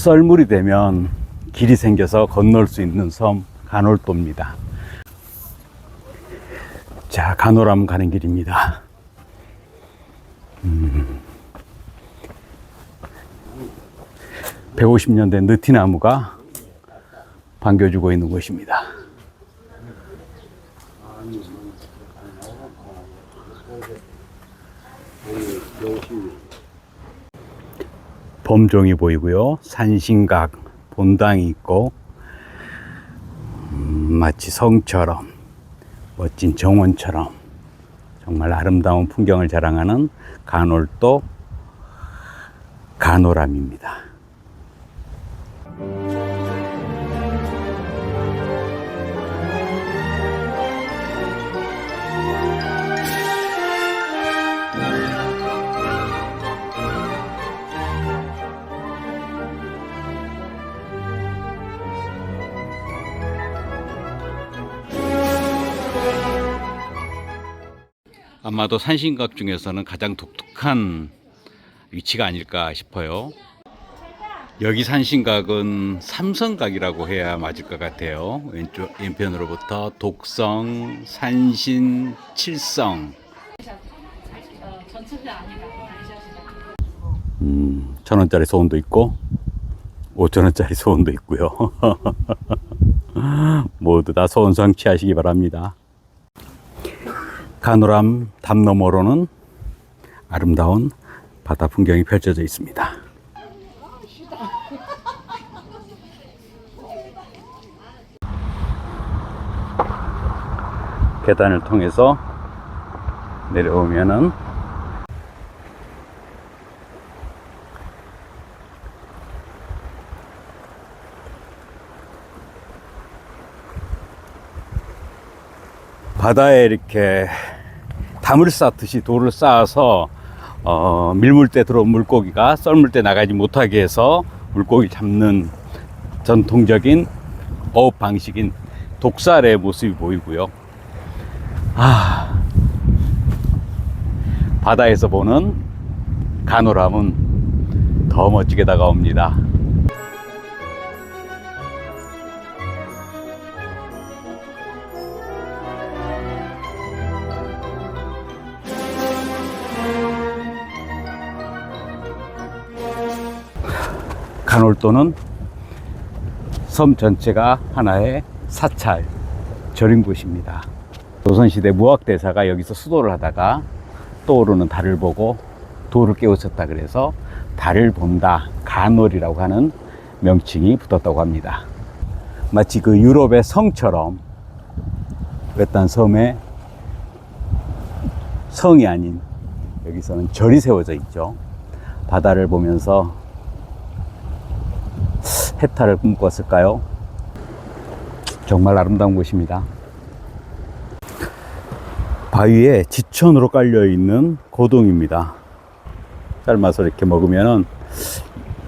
썰물이 되면 길이 생겨서 건널 수 있는 섬 간월도입니다. 자, 간호람 가는 길입니다. 음. 150년 된 느티나무가 반겨주고 있는 곳입니다. 범종이 보이고요. 산신각, 본당이 있고, 음, 마치 성처럼, 멋진 정원처럼, 정말 아름다운 풍경을 자랑하는 간월도 간호람입니다. 아마도 산신각 중에서는 가장 독특한 위치가 아닐까 싶어요. 여기 산신각은 삼성각이라고 해야 맞을 것 같아요. 왼쪽 왼편으로부터 독성, 산신, 칠성. 음, 천 원짜리 소원도 있고, 오천 원짜리 소원도 있고요. 모두 다 소원 성취하시기 바랍니다. 가노람 담 너머로는 아름다운 바다 풍경이 펼쳐져 있습니다. 계단을 통해서 내려오면은 바다에 이렇게 담을 쌓듯이 돌을 쌓아서 어, 밀물때 들어온 물고기가 썰물 때 나가지 못하게 해서 물고기 잡는 전통적인 어업 방식인 독살의 모습이 보이고요. 아, 바다에서 보는 가노람은 더 멋지게 다가옵니다. 간월도는 섬 전체가 하나의 사찰, 절인 곳입니다. 조선시대 무학대사가 여기서 수도를 하다가 떠오르는 달을 보고 도를 깨우쳤다 그래서 달을 본다, 간월이라고 하는 명칭이 붙었다고 합니다. 마치 그 유럽의 성처럼 외딴 섬에 성이 아닌 여기서는 절이 세워져 있죠. 바다를 보면서 해탈을 꿈꿨을까요? 정말 아름다운 곳입니다. 바위에 지천으로 깔려 있는 고동입니다. 삶아서 이렇게 먹으면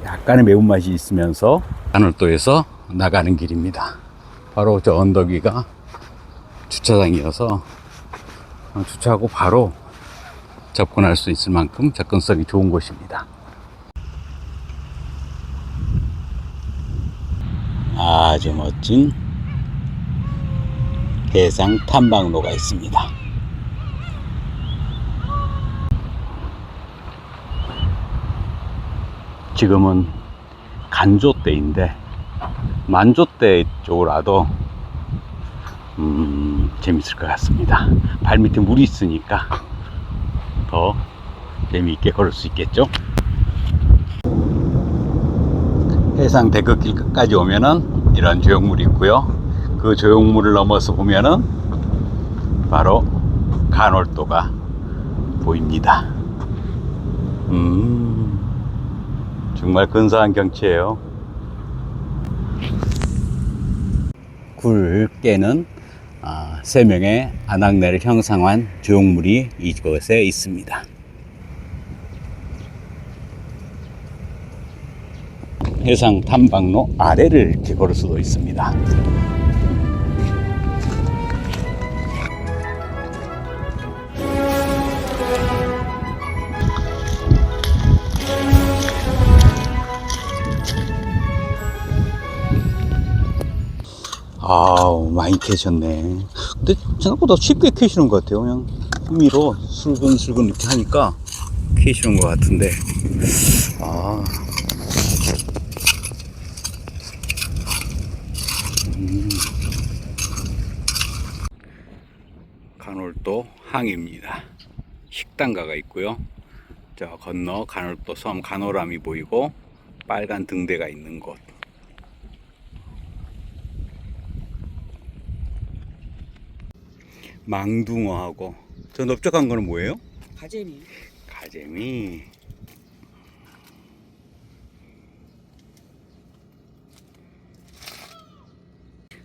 약간의 매운맛이 있으면서 하늘도에서 나가는 길입니다. 바로 저 언덕 위가 주차장이어서 주차하고 바로 접근할 수 있을 만큼 접근성이 좋은 곳입니다. 아주 멋진 해상 탐방로가 있습니다. 지금은 간조 때인데 만조 때 쪽으로 와도 음, 재밌을 것 같습니다. 발밑에 물이 있으니까 더 재미있게 걸을 수 있겠죠. 해상 대극길 끝까지 오면은 이런 조형물이 있고요. 그 조형물을 넘어서 보면은 바로 간월도가 보입니다. 음, 정말 근사한 경치예요. 굴께는 아, 세 명의 안악내를 형상한 조형물이 이곳에 있습니다. 해상 탐방로 아래를 이렇게 걸을 수도 있습니다. 아우 많이 캐셨네. 근데 생각보다 쉽게 캐시는 것 같아요 그냥. 흥미로 슬근슬근 이렇게 하니까 캐시는 것 같은데. 아. 간월도 항입니다. 식당가가 있고요. 저 건너 간월도 섬 간호람이 보이고 빨간 등대가 있는 곳. 망둥어하고 저 넓적한 거는 뭐예요? 가재미 가재미.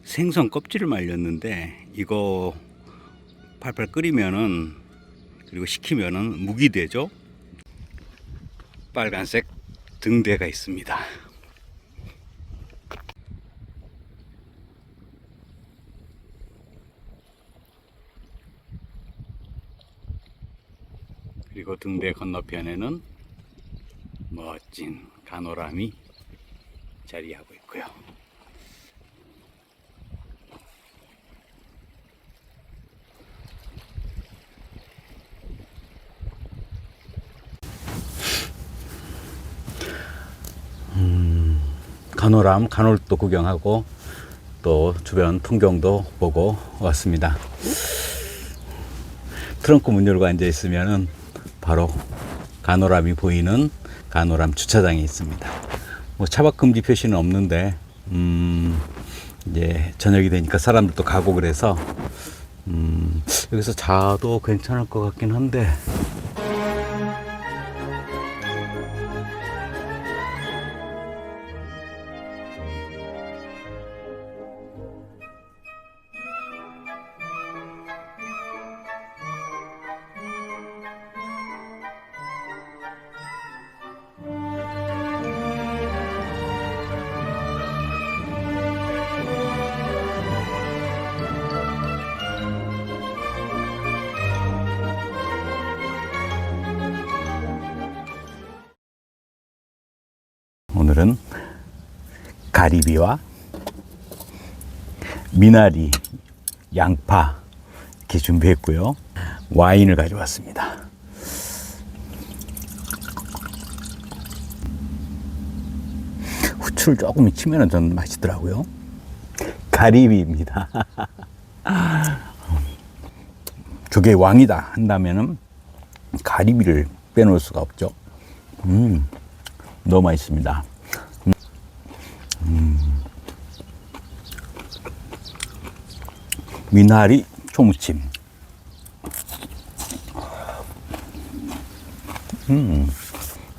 생선 껍질을 말렸는데 이거 팔팔 끓이면은 그리고 식히면은 묵이 되죠. 빨간색 등대가 있습니다. 그리고 등대 건너편에는 멋진 가노람이 자리하고 있고요. 간호람, 간홀도 구경하고 또 주변 풍경도 보고 왔습니다. 트렁크 문 열고 앉아 있으면은 바로 간호람이 보이는 간호람 주차장이 있습니다. 뭐 차박 금지 표시는 없는데 음 이제 저녁이 되니까 사람들도 가고 그래서 음 여기서 자도 괜찮을 것 같긴 한데 오늘은 가리비와 미나리, 양파 이렇게 준비했고요. 와인을 가져왔습니다. 후추를 조금 익히면 전 맛있더라고요. 가리비입니다. 저게 왕이다 한다면은 가리비를 빼놓을 수가 없죠. 음. 너무 맛있습니다. 미나리 초무침. 음.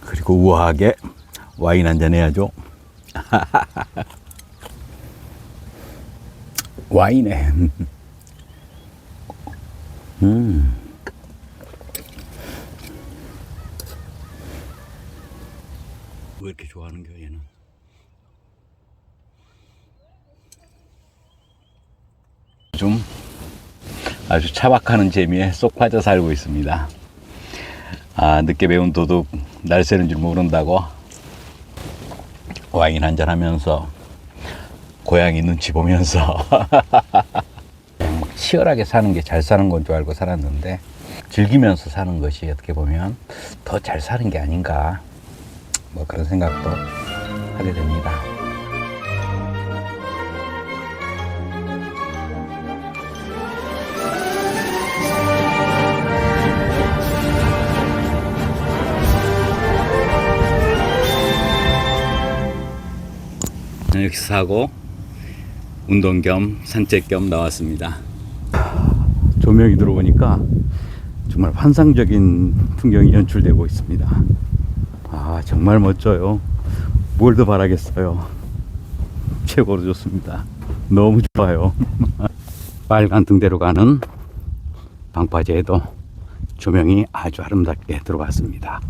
그리고 우아하게 와인 한잔 해야죠. 와인에. 음. 왜 이렇게 좋아하는 거야 얘는? 아주 차박하는 재미에 쏙 빠져 살고 있습니다. 아 늦게 배운 도둑 날 새는 줄 모른다고 와인 한잔 하면서 고양이 눈치 보면서 치열하게 사는 게 잘 사는 건 줄 알고 살았는데 즐기면서 사는 것이 어떻게 보면 더 잘 사는 게 아닌가 뭐 그런 생각도 하게 됩니다. 저녁 식사하고 운동 겸 산책 겸 나왔습니다. 조명이 들어오니까 정말 환상적인 풍경이 연출되고 있습니다. 아 정말 멋져요. 뭘 더 바라겠어요. 최고로 좋습니다. 너무 좋아요. 빨간 등대로 가는 방파제에도 조명이 아주 아름답게 들어왔습니다.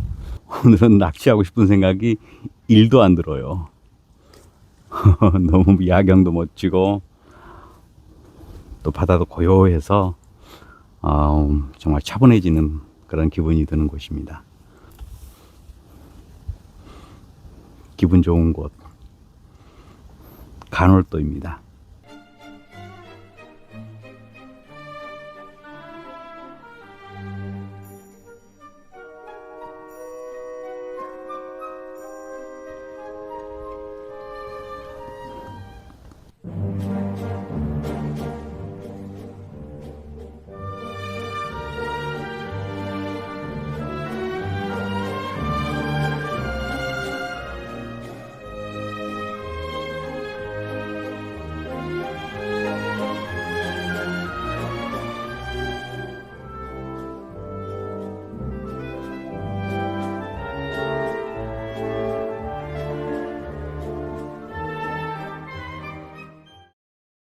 오늘은 낚시하고 싶은 생각이 1도 안 들어요. 너무 야경도 멋지고 또 바다도 고요해서 어, 정말 차분해지는 그런 기분이 드는 곳입니다. 기분 좋은 곳 간월도입니다.